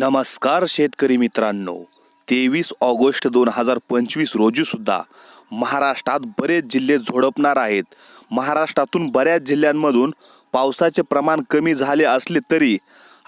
नमस्कार शेतकरी मित्रांनो. तेवीस ऑगस्ट दोन हजार पंचवीस रोजीसुद्धा महाराष्ट्रात बरेच जिल्हे झोडपणार आहेत. महाराष्ट्रातून बऱ्याच जिल्ह्यांमधून पावसाचे प्रमाण कमी झाले असले तरी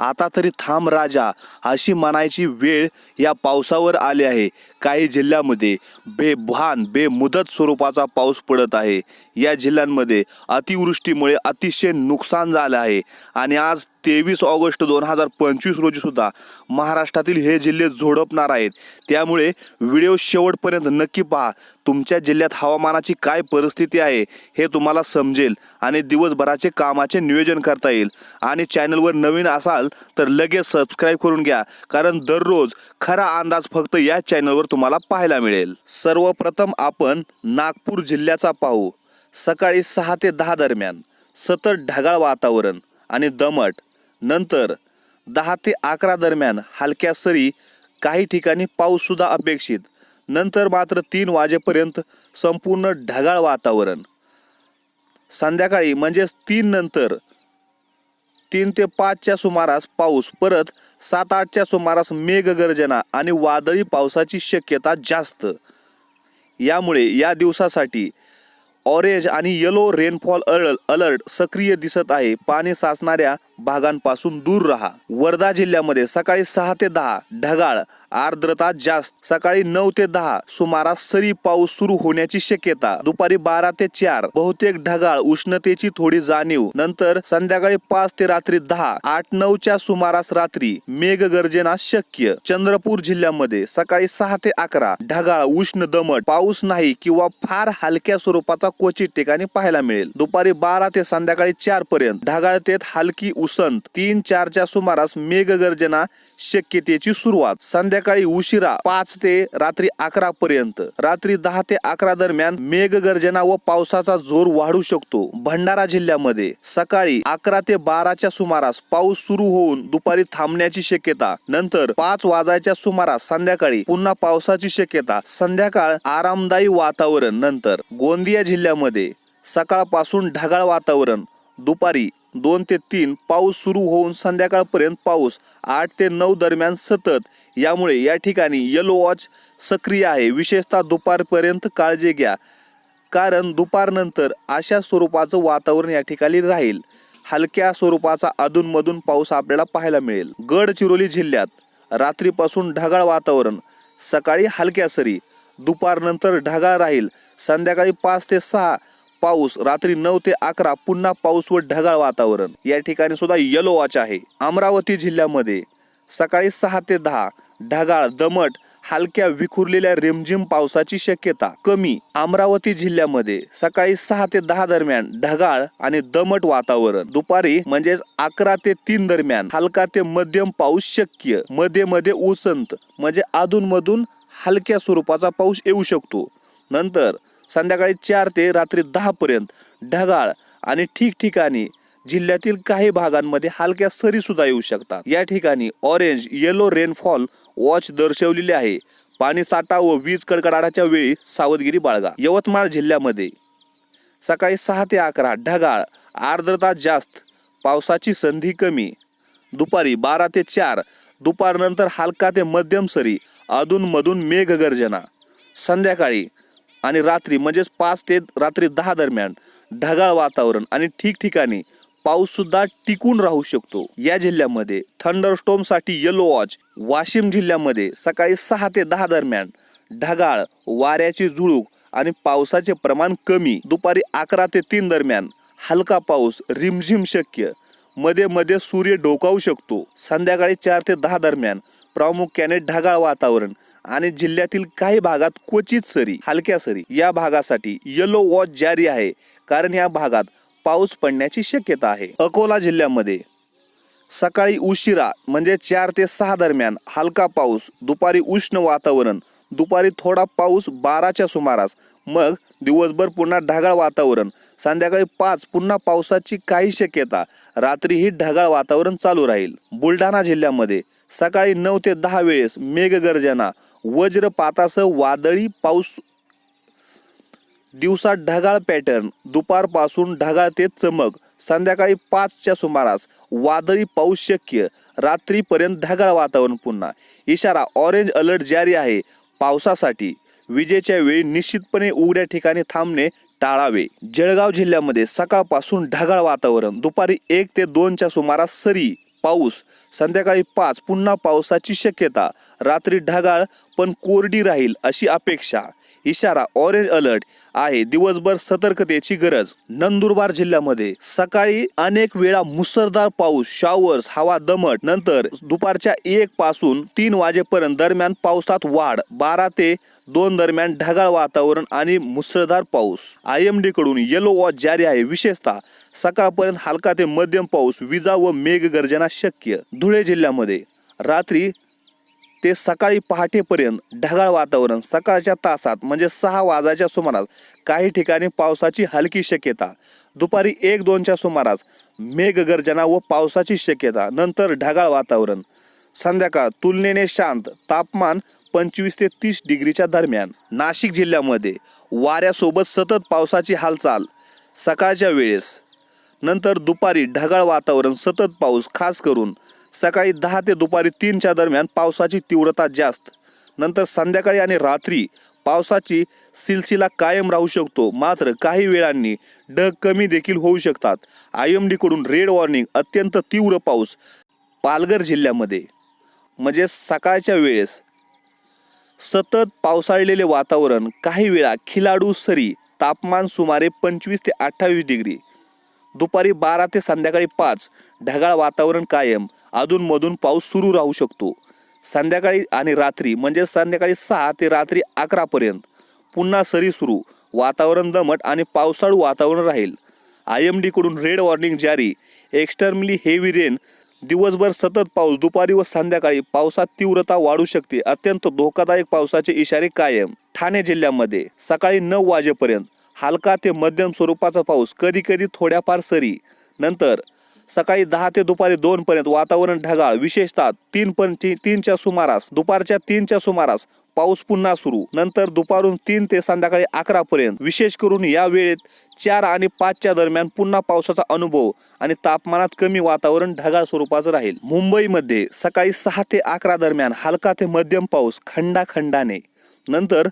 आता तरी थांब राजा अशी म्हणायची वेळ या पावसावर आली आहे. काही जिल्ह्यामध्ये बेभान बेमुदत स्वरूपाचा पाऊस पडत आहे. या जिल्ह्यांमध्ये अतिवृष्टीमुळे अतिशय नुकसान झालं आहे. आणि आज तेवीस ऑगस्ट दोन हजार पंचवीस रोजीसुद्धा महाराष्ट्रातील हे जिल्हे झोडपणार आहेत. त्यामुळे व्हिडिओ शेवटपर्यंत नक्की पहा. तुमच्या जिल्ह्यात हवामानाची काय परिस्थिती आहे हे तुम्हाला समजेल आणि दिवसभराचे कामाचे नियोजन करता येईल. आणि चॅनलवर नवीन असाल तर लगेच सबस्क्राईब करून घ्या. कारण दररोज खरा अंदाज फक्त या चॅनलवर तुम्हाला पाहायला मिळेल. सर्वप्रथम आपण नागपूर जिल्ह्याचा पाहू. सकाळी सहा ते दहा दरम्यान सतत ढगाळ वातावरण आणि दमट. नंतर दहा ते अकरा दरम्यान हलक्या सरी काही ठिकाणी पाऊससुद्धा अपेक्षित. नंतर मात्र तीन वाजेपर्यंत संपूर्ण ढगाळ वातावरण. संध्याकाळी म्हणजेच तीन नंतर तीन ते पाचच्या सुमारास पाऊस परत सात आठच्या सुमारास मेघगर्जना आणि वादळी पावसाची शक्यता जास्त. यामुळे या दिवसासाठी ऑरेंज आणि येलो रेनफॉल अलर्ट अलर्ट सक्रिय दिसत आहे. पाणी साचणाऱ्या भागांपासून दूर राहा. वर्धा जिल्ह्यामध्ये सकाळी सहा ते दहा ढगाळ आर्द्रता जास्त. सकाळी नऊ ते दहा सुमारास सरी पाऊस सुरू होण्याची शक्यता. दुपारी बारा ते चार बहुतेक ढगाळ उष्णतेची थोडी जाणीव. नंतर संध्याकाळी पाच ते रात्री दहा आठ नऊच्या सुमारास रात्री मेघगर्जना शक्य. चंद्रपूर जिल्ह्यामध्ये सकाळी सहा ते अकरा ढगाळ उष्ण दमट पाऊस नाही किंवा फार हलक्या स्वरूपाचा क्वचित ठिकाणी पाहायला मिळेल. दुपारी बारा ते संध्याकाळी चार पर्यंत ढगाळतेत हलकी उसंत तीन चारच्या सुमारास मेघगर्जना शक्यतेची सुरुवात. संध्याकाळी उशिरा पाच ते रात्री अकरा पर्यंत. रात्री दहा ते अकरा दरम्यान मेघगर्जना व पावसाचा जोर वाढू शकतो भंडारा जिल्ह्यामध्ये. सकाळी अकरा ते बाराच्या सुमारास पाऊस सुरू होऊन दुपारी थांबण्याची शक्यता. नंतर पाच वाजायच्या सुमारास संध्याकाळी पुन्हा पावसाची शक्यता. संध्याकाळ आरामदायी वातावरण नंतर. गोंदिया जिल्ह्यामध्ये सकाळपासून ढगाळ वातावरण. दुपारी दोन ते तीन पाऊस सुरू होऊन संध्याकाळपर्यंत पाऊस आठ ते नऊ दरम्यान सतत. यामुळे या ठिकाणी येलो वॉच सक्रिय आहे. विशेषतः दुपारपर्यंत काळजी घ्या. कारण दुपारनंतर अशा स्वरूपाचं वातावरण या ठिकाणी राहील. हलक्या स्वरूपाचा अधूनमधून पाऊस आपल्याला पाहायला मिळेल. गडचिरोली जिल्ह्यात रात्रीपासून ढगाळ वातावरण सकाळी हलक्या सरी दुपारनंतर ढगाळ राहील. संध्याकाळी पाच ते सहा पाऊस रात्री नऊ ते अकरा पुन्हा पाऊस व ढगाळ वातावरण. या ठिकाणी सुद्धा येलो वॉच आहे. अमरावती जिल्ह्यामध्ये सकाळी सहा ते दहा ढगाळ दमट हलक्या विखुरलेल्या रिमझिम पावसाची शक्यता कमी. अमरावती जिल्ह्यामध्ये सकाळी सहा ते दहा दरम्यान ढगाळ आणि दमट वातावरण. दुपारी म्हणजेच अकरा ते तीन दरम्यान हलका ते मध्यम पाऊस शक्य. मध्ये मध्ये उसंत म्हणजे अधूनमधून हलक्या स्वरूपाचा पाऊस येऊ शकतो. नंतर संध्याकाळी चार ते रात्री दहापर्यंत ढगाळ आणि ठिकठिकाणी जिल्ह्यातील काही भागांमध्ये हलक्या सरी सुद्धा येऊ शकतात. या ठिकाणी ऑरेंज येलो रेनफॉल वॉच दर्शवलेली आहे. पाणी साठा व वीज कडकडाटाच्या वेळी सावधगिरी बाळगा. यवतमाळ जिल्ह्यामध्ये सकाळी सहा ते अकरा ढगाळ आर्द्रता जास्त पावसाची संधी कमी. दुपारी बारा ते चार दुपारनंतर हलका ते मध्यम सरी अधूनमधून मेघगर्जना. संध्याकाळी आणि रात्री म्हणजेच पाच ते रात्री दहा दरम्यान ढगाळ वातावरण आणि ठिकठिकाणी पाऊस सुद्धा टिकून राहू शकतो. या जिल्ह्यामध्ये थंडरस्टोमसाठी येलो वॉच वाशिम जिल्ह्यामध्ये सकाळी सहा ते दहा दरम्यान ढगाळ वाऱ्याची झुळूक आणि पावसाचे प्रमाण कमी. दुपारी अकरा ते तीन दरम्यान हलका पाऊस रिमझिम शक्य. मध्ये मध्ये सूर्य डोकावू शकतो. संध्याकाळी चार ते दहा दरम्यान प्रामुख्याने ढगाळ वातावरण आणि जिल्ह्यातील काही भागात क्वचित सरी हलक्या सरी या भागासाठी येलो वॉच जारी आहे. कारण या भागात पाऊस पडण्याची शक्यता आहे. अकोला जिल्ह्यामध्ये सकाळी उशिरा म्हणजे चार ते सहा दरम्यान हलका पाऊस दुपारी उष्ण वातावरण दुपारी थोडा पाऊस बाराच्या सुमारास मग दिवसभर पुन्हा ढगाळ वातावरण संध्याकाळी पाच पुन्हा पावसाची काही शक्यता रात्रीही ढगाळ वातावरण चालू राहील. बुलढाणा जिल्ह्यामध्ये सकाळी नऊ ते दहा वेळेस मेघगर्जना वज्रपातासह वादळी पाऊस. दिवसा ढगाळ पॅटर्न. दुपारपासून ढगाळ ते चमक. संध्याकाळी पाचच्या सुमारास वादळी पाऊस शक्य. रात्रीपर्यंत ढगाळ वातावरण पुन्हा. इशारा ऑरेंज अलर्ट जारी आहे. पावसासाठी विजेच्या वेळी निश्चितपणे उघड्या ठिकाणी थांबणे टाळावे. जळगाव जिल्ह्यामध्ये सकाळपासून ढगाळ वातावरण. दुपारी एक ते दोनच्या सुमारास सरी. पाऊस. संध्याकाळी पाच पुन्हा पावसाची शक्यता. रात्री ढगाळ पण कोरडी राहील अशी अपेक्षा. इशारा ऑरेंज अलर्ट आहे. दिवसभर सतर्कतेची गरज. नंदुरबार जिल्ह्यामध्ये सकाळी अनेक वेळा मुसळधार पाऊस शॉवर्स हवा दमट. नंतर दुपारच्या एक पासून तीन वाजेपर्यंत दरम्यान पावसात वाढ. बारा ते दोन दरम्यान ढगाळ वातावरण आणि मुसळधार पाऊस. आय एम डी कडून येलो वॉच जारी आहे. विशेषतः सकाळपर्यंत हलका ते मध्यम पाऊस विजा व मेघगर्जना शक्य. धुळे जिल्ह्यामध्ये रात्री ते सकाळी पहाटेपर्यंत ढगाळ वातावरण सकाळच्या तासात म्हणजे सहा वाजाच्या सुमारास काही ठिकाणी पावसाची हलकी शक्यता. दुपारी एक दोनच्या सुमारास मेघगर्जना व पावसाची शक्यता. नंतर ढगाळ वातावरण. संध्याकाळ तुलनेने शांत. तापमान पंचवीस ते तीस डिग्रीच्या दरम्यान. नाशिक जिल्ह्यामध्ये वाऱ्यासोबत सतत पावसाची हालचाल सकाळच्या वेळेस. नंतर दुपारी ढगाळ वातावरण सतत पाऊस खास करून सकाळी दहा ते दुपारी तीनच्या दरम्यान पावसाची तीव्रता जास्त. नंतर संध्याकाळी आणि रात्री पावसाची सिलसिला कायम राहू शकतो. मात्र काही वेळांनी ढग कमी देखील होऊ शकतात. आय एम डीकडून रेड वॉर्निंग अत्यंत तीव्र पाऊस पालघर जिल्ह्यामध्ये. म्हणजे सकाळच्या वेळेस सतत पावसाळलेले वातावरण काही वेळा खिलाडू सरी तापमान सुमारे पंचवीस ते अठ्ठावीस डिग्री. दुपारी बारा ते संध्याकाळी पाच. ढगाळ वातावरण कायम. अधूनमधून पाऊस सुरू राहू शकतो. संध्याकाळी आणि रात्री म्हणजे संध्याकाळी सहा ते रात्री अकरापर्यंत पुन्हा सरी सुरू. वातावरण दमट आणि पावसाळू वातावरण राहील. आय एम डीकडून रेड वॉर्निंग जारी. Extremely heavy rain. दिवसभर सतत पाऊस. दुपारी व संध्याकाळी पावसात तीव्रता वाढू शकते. अत्यंत धोकादायक पावसाचे इशारे कायम. ठाणे जिल्ह्यामध्ये सकाळी नऊ वाजेपर्यंत. हलका ते मध्यम स्वरूपाचा पाऊस कधी कधी थोड्याफार सरी. नंतर सकाळी दहा ते दुपारी दोन पर्यंत वातावरण ढगाळ विशेषतः तीन पण ती- तीनच्या सुमारास दुपारच्या तीनच्या सुमारास पाऊस पुन्हा सुरू. नंतर दुपारून तीन ते संध्याकाळी अकरा पर्यंत. विशेष करून या वेळेत चार आणि पाचच्या दरम्यान पुन्हा पावसाचा अनुभव आणि तापमानात कमी वातावरण ढगाळ स्वरूपाचं राहील. मुंबईमध्ये सकाळी सहा ते अकरा दरम्यान हलका ते मध्यम पाऊस खंडाखंडाने. नंतर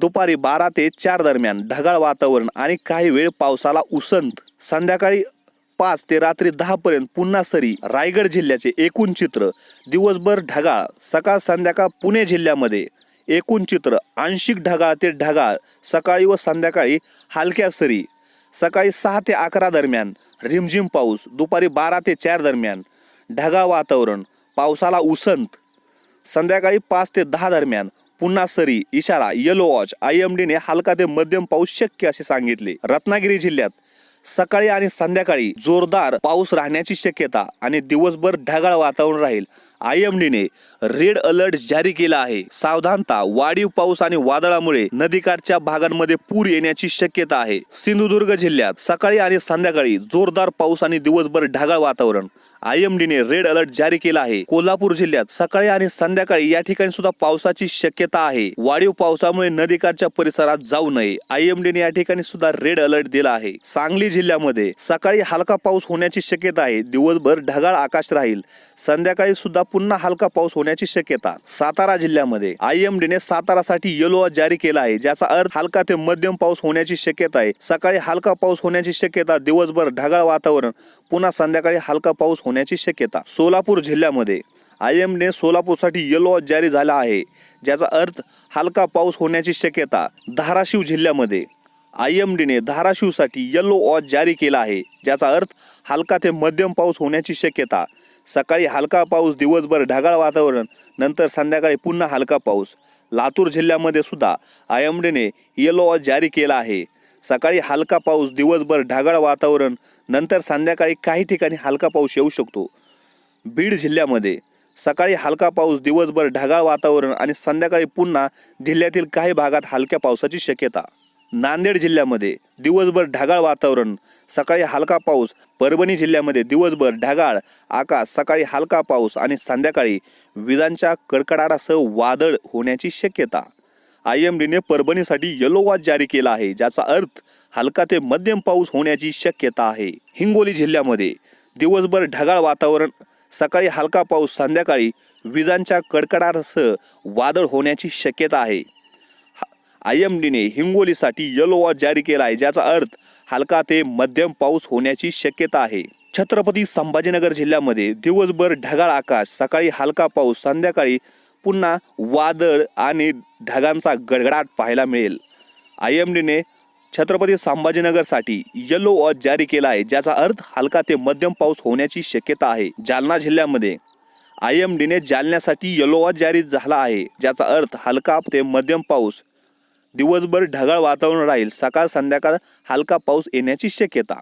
दुपारी बारा ते चार दरम्यान ढगाळ वातावरण आणि काही वेळ पावसाला उसंत. संध्याकाळी पाच ते रात्री दहा पर्यंत पुन्हा सरी रायगड जिल्ह्याचे एकूण चित्र. दिवसभर ढगाळ. सकाळ संध्याकाळ पुणे जिल्ह्यामध्ये एकूण चित्र. आंशिक ढगाळ ते ढगाळ. सकाळी व संध्याकाळी हलक्या सरी. सकाळी सहा ते अकरा दरम्यान रिमझिम पाऊस. दुपारी बारा ते चार दरम्यान ढगाळ वातावरण. पावसाला उसंत. संध्याकाळी पाच ते दहा दरम्यान पुन्हा सरी इशारा येलो वॉच आय एम डीने हलका ते मध्यम पाऊस शक्य असे सांगितले. रत्नागिरी जिल्ह्यात सकाळी आणि संध्याकाळी जोरदार पाऊस राहण्याची शक्यता आणि दिवसभर ढगाळ वातावरण राहील. आय एम डीने रेड अलर्ट जारी केला आहे. सावधानता वाढीव पाऊस आणि वादळामुळे नदीकाठच्या भागांमध्ये पूर येण्याची शक्यता आहे. सिंधुदुर्ग जिल्ह्यात सकाळी आणि संध्याकाळी जोरदार पाऊस आणि दिवसभर ढगाळ वातावरण. आय एम डीने रेड अलर्ट जारी केला आहे. कोल्हापूर जिल्ह्यात सकाळी आणि संध्याकाळी या ठिकाणी सुद्धा पावसाची शक्यता आहे. वाढीव पावसामुळे नदीकाठच्या परिसरात जाऊ नये. आय एम डीने या ठिकाणी सुद्धा रेड अलर्ट दिला आहे. सांगली जिल्ह्यामध्ये सकाळी हलका पाऊस होण्याची शक्यता आहे. दिवसभर ढगाळ आकाश राहील. संध्याकाळी सुद्धा पुन्हा हलका पाऊस होण्याची शक्यता. सातारा जिल्ह्यामध्ये आय एम सातारासाठी येलो जारी केला आहे ज्याचा अर्थ हलका ते मध्यम पाऊस होण्याची शक्यता आहे. सकाळी हलका पाऊस होण्याची शक्यता दिवसभर ढगाळ वातावरण पुन्हा संध्याकाळी हलका पाऊस होण्याची शक्यता. सोलापूर जिल्ह्यामध्ये आय एम ने सोलापूरसाठी येलो अलर्ट जारी झाला आहे ज्याचा अर्थ हलका पाऊस होण्याची शक्यता. धाराशिव जिल्ह्यामध्ये आय एम डीने धाराशिवसाठी येलो वॉच जारी केला आहे ज्याचा अर्थ हलका ते मध्यम पाऊस होण्याची शक्यता. सकाळी हलका पाऊस दिवसभर ढगाळ वातावरण नंतर संध्याकाळी पुन्हा हलका पाऊस. लातूर जिल्ह्यामध्ये सुद्धा आय एम डीने येलो वॉच जारी केला आहे. सकाळी हलका पाऊस दिवसभर ढगाळ वातावरण नंतर संध्याकाळी काही ठिकाणी हलका पाऊस येऊ शकतो. बीड जिल्ह्यामध्ये सकाळी हलका पाऊस दिवसभर ढगाळ वातावरण आणि संध्याकाळी पुन्हा जिल्ह्यातील काही भागात हलक्या पावसाची शक्यता. नांदेड जिल्ह्यामध्ये दिवसभर ढगाळ वातावरण सकाळी हलका पाऊस परभणी जिल्ह्यामध्ये दिवसभर ढगाळ आकाश सकाळी हलका पाऊस आणि संध्याकाळी विजांच्या कडकडाटासह वादळ होण्याची शक्यता. आय एम डीने परभणीसाठी येलो वॉच जारी केला आहे ज्याचा अर्थ हलका ते मध्यम पाऊस होण्याची शक्यता आहे. हिंगोली जिल्ह्यामध्ये दिवसभर ढगाळ वातावरण सकाळी हलका पाऊस संध्याकाळी विजांच्या कडकडाटासह वादळ होण्याची शक्यता आहे. आय एम डीने हिंगोलीसाठी येलो वॉच जारी केला आहे ज्याचा अर्थ हलका ते मध्यम पाऊस होण्याची शक्यता आहे. छत्रपती संभाजीनगर जिल्ह्यामध्ये दिवसभर ढगाळ आकाश सकाळी हलका पाऊस संध्याकाळी पुन्हा वादळ आणि ढगांचा गडगडाट पाहायला मिळेल. आय एम डीने छत्रपती संभाजीनगरसाठी येलो वॉच जारी केला आहे ज्याचा अर्थ हलका ते मध्यम पाऊस होण्याची शक्यता आहे. जालना जिल्ह्यामध्ये आय एम डीने जालन्यासाठी येलो वॉच जारी झाला आहे ज्याचा अर्थ हलका ते मध्यम पाऊस दिवसभर ढगाळ वातावरण राहील. सकाळ संध्याकाळ हलका पाऊस येण्याची शक्यता.